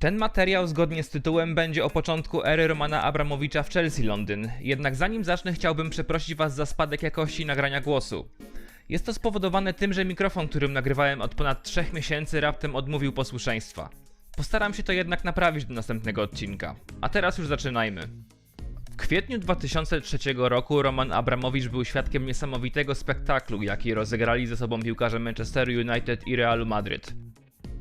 Ten materiał zgodnie z tytułem będzie o początku ery Romana Abramowicza w Chelsea Londyn, jednak zanim zacznę chciałbym przeprosić was za spadek jakości nagrania głosu. Jest to spowodowane tym, że mikrofon, którym nagrywałem od ponad 3 miesięcy raptem odmówił posłuszeństwa. Postaram się to jednak naprawić do następnego odcinka. A teraz już zaczynajmy. W kwietniu 2003 roku Roman Abramowicz był świadkiem niesamowitego spektaklu, jaki rozegrali ze sobą piłkarze Manchesteru United i Realu Madryt.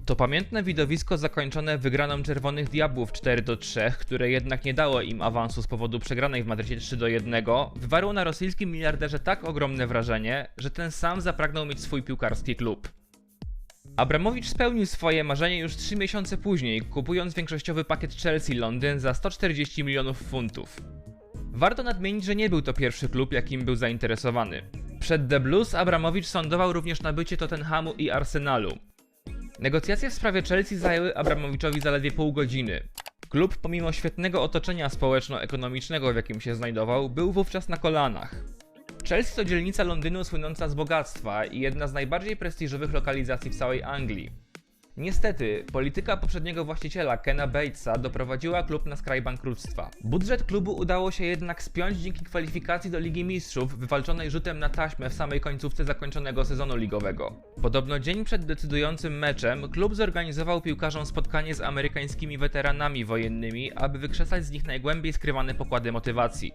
To pamiętne widowisko zakończone wygraną Czerwonych Diabłów 4 do 3, które jednak nie dało im awansu z powodu przegranej w Madrycie 3 do 1, wywarło na rosyjskim miliarderze tak ogromne wrażenie, że ten sam zapragnął mieć swój piłkarski klub. Abramowicz spełnił swoje marzenie już 3 miesiące później, kupując większościowy pakiet Chelsea Londyn za 140 milionów funtów. Warto nadmienić, że nie był to pierwszy klub, jakim był zainteresowany. Przed The Blues Abramowicz sądował również nabycie Tottenhamu i Arsenalu. Negocjacje w sprawie Chelsea zajęły Abramowiczowi zaledwie pół godziny. Klub, pomimo świetnego otoczenia społeczno-ekonomicznego, w jakim się znajdował, był wówczas na kolanach. Chelsea to dzielnica Londynu słynąca z bogactwa i jedna z najbardziej prestiżowych lokalizacji w całej Anglii. Niestety, polityka poprzedniego właściciela Kena Batesa doprowadziła klub na skraj bankructwa. Budżet klubu udało się jednak spiąć dzięki kwalifikacji do Ligi Mistrzów, wywalczonej rzutem na taśmę w samej końcówce zakończonego sezonu ligowego. Podobno dzień przed decydującym meczem, klub zorganizował piłkarzom spotkanie z amerykańskimi weteranami wojennymi, aby wykrzesać z nich najgłębiej skrywane pokłady motywacji.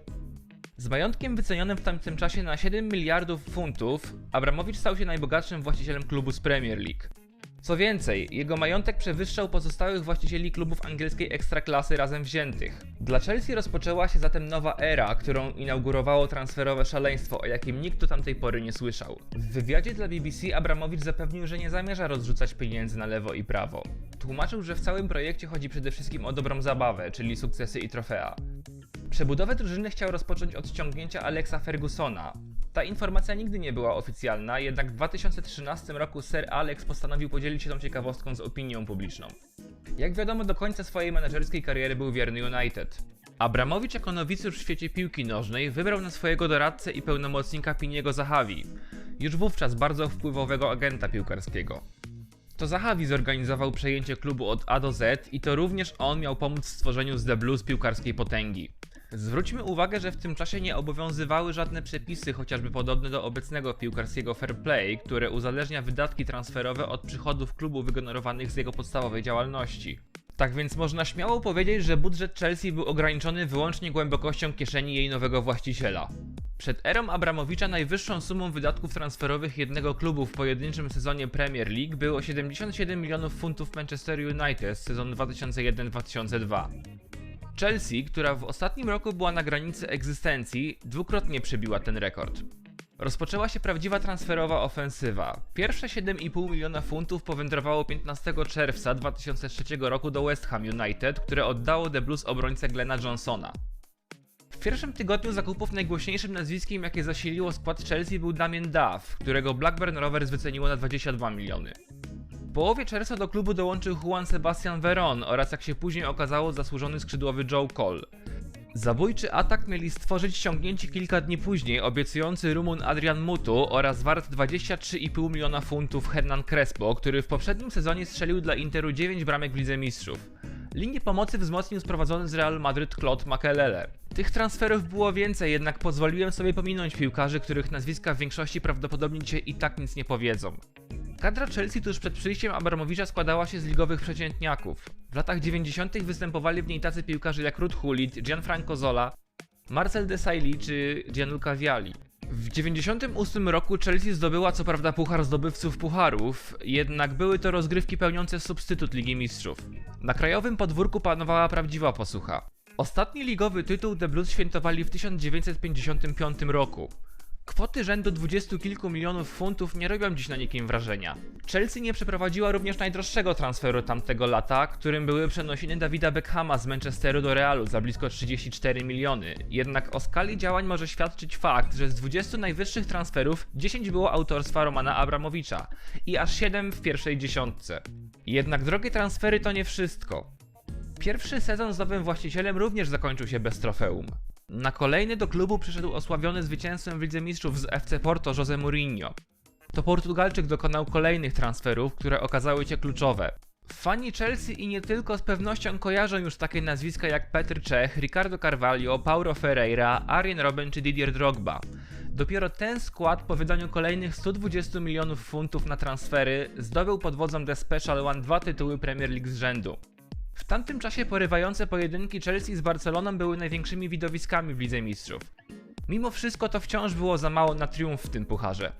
Z majątkiem wycenionym w tamtym czasie na 7 miliardów funtów, Abramowicz stał się najbogatszym właścicielem klubu z Premier League. Co więcej, jego majątek przewyższał pozostałych właścicieli klubów angielskiej ekstraklasy razem wziętych. Dla Chelsea rozpoczęła się zatem nowa era, którą inaugurowało transferowe szaleństwo, o jakim nikt do tamtej pory nie słyszał. W wywiadzie dla BBC Abramowicz zapewnił, że nie zamierza rozrzucać pieniędzy na lewo i prawo. Tłumaczył, że w całym projekcie chodzi przede wszystkim o dobrą zabawę, czyli sukcesy i trofea. Przebudowę drużyny chciał rozpocząć od ściągnięcia Alexa Fergusona. Ta informacja nigdy nie była oficjalna, jednak w 2013 roku Sir Alex postanowił podzielić się tą ciekawostką z opinią publiczną. Jak wiadomo, do końca swojej menedżerskiej kariery był wierny United. Abramowicz jako nowicjusz w świecie piłki nożnej wybrał na swojego doradcę i pełnomocnika Piniego Zahavi, już wówczas bardzo wpływowego agenta piłkarskiego. To Zahavi zorganizował przejęcie klubu od A do Z i to również on miał pomóc w stworzeniu z The Blues piłkarskiej potęgi. Zwróćmy uwagę, że w tym czasie nie obowiązywały żadne przepisy, chociażby podobne do obecnego piłkarskiego fair play, które uzależnia wydatki transferowe od przychodów klubu wygenerowanych z jego podstawowej działalności. Tak więc można śmiało powiedzieć, że budżet Chelsea był ograniczony wyłącznie głębokością kieszeni jej nowego właściciela. Przed erą Abramowicza najwyższą sumą wydatków transferowych jednego klubu w pojedynczym sezonie Premier League było 77 milionów funtów Manchester United z sezonu 2001-2002. Chelsea, która w ostatnim roku była na granicy egzystencji, dwukrotnie przebiła ten rekord. Rozpoczęła się prawdziwa transferowa ofensywa. Pierwsze 7,5 miliona funtów powędrowało 15 czerwca 2003 roku do West Ham United, które oddało The Blues obrońcę Glena Johnsona. W pierwszym tygodniu zakupów najgłośniejszym nazwiskiem, jakie zasiliło skład Chelsea był Damien Duff, którego Blackburn Rovers wyceniło na 22 miliony. Połowie czerwca do klubu dołączył Juan Sebastian Veron oraz jak się później okazało zasłużony skrzydłowy Joe Cole. Zabójczy atak mieli stworzyć ściągnięci kilka dni później obiecujący Rumun Adrian Mutu oraz wart 23,5 miliona funtów Hernan Crespo, który w poprzednim sezonie strzelił dla Interu 9 bramek w Lidze Mistrzów. Linię pomocy wzmocnił sprowadzony z Real Madryt Claude Makelele. Tych transferów było więcej, jednak pozwoliłem sobie pominąć piłkarzy, których nazwiska w większości prawdopodobnie dzisiaj i tak nic nie powiedzą. Kadra Chelsea tuż przed przyjściem Abramowicza składała się z ligowych przeciętniaków. W latach 90. występowali w niej tacy piłkarze jak Ruud Gullit, Gianfranco Zola, Marcel Desailly czy Gianluca Vialli. W 98 roku Chelsea zdobyła co prawda puchar zdobywców pucharów, jednak były to rozgrywki pełniące substytut Ligi Mistrzów. Na krajowym podwórku panowała prawdziwa posłucha. Ostatni ligowy tytuł The Blues świętowali w 1955 roku. Kwoty rzędu dwudziestu kilku milionów funtów nie robią dziś na nikim wrażenia. Chelsea nie przeprowadziła również najdroższego transferu tamtego lata, którym były przenosiny Davida Beckhama z Manchesteru do Realu za blisko 34 miliony. Jednak o skali działań może świadczyć fakt, że z 20 najwyższych transferów 10 było autorstwa Romana Abramowicza i aż 7 w pierwszej dziesiątce. Jednak drogie transfery to nie wszystko. Pierwszy sezon z nowym właścicielem również zakończył się bez trofeum. Na kolejny do klubu przyszedł osławiony zwycięzcą w Lidze Mistrzów z FC Porto José Mourinho. To Portugalczyk dokonał kolejnych transferów, które okazały się kluczowe. Fani Chelsea i nie tylko z pewnością kojarzą już takie nazwiska jak Petr Czech, Ricardo Carvalho, Paulo Ferreira, Arjen Robben czy Didier Drogba. Dopiero ten skład po wydaniu kolejnych 120 milionów funtów na transfery zdobył pod wodzą The Special One dwa tytuły Premier League z rzędu. W tamtym czasie porywające pojedynki Chelsea z Barceloną były największymi widowiskami w Lidze Mistrzów. Mimo wszystko to wciąż było za mało na triumf w tym pucharze.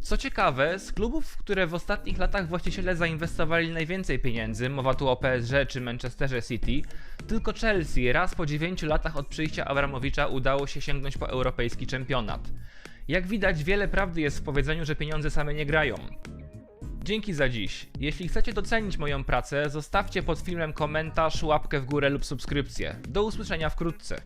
Co ciekawe, z klubów, w które w ostatnich latach właściciele zainwestowali najwięcej pieniędzy, mowa tu o PSG czy Manchesterze City, tylko Chelsea raz po 9 latach od przyjścia Abramowicza udało się sięgnąć po europejski czempionat. Jak widać, wiele prawdy jest w powiedzeniu, że pieniądze same nie grają. Dzięki za dziś. Jeśli chcecie docenić moją pracę, zostawcie pod filmem komentarz, łapkę w górę lub subskrypcję. Do usłyszenia wkrótce.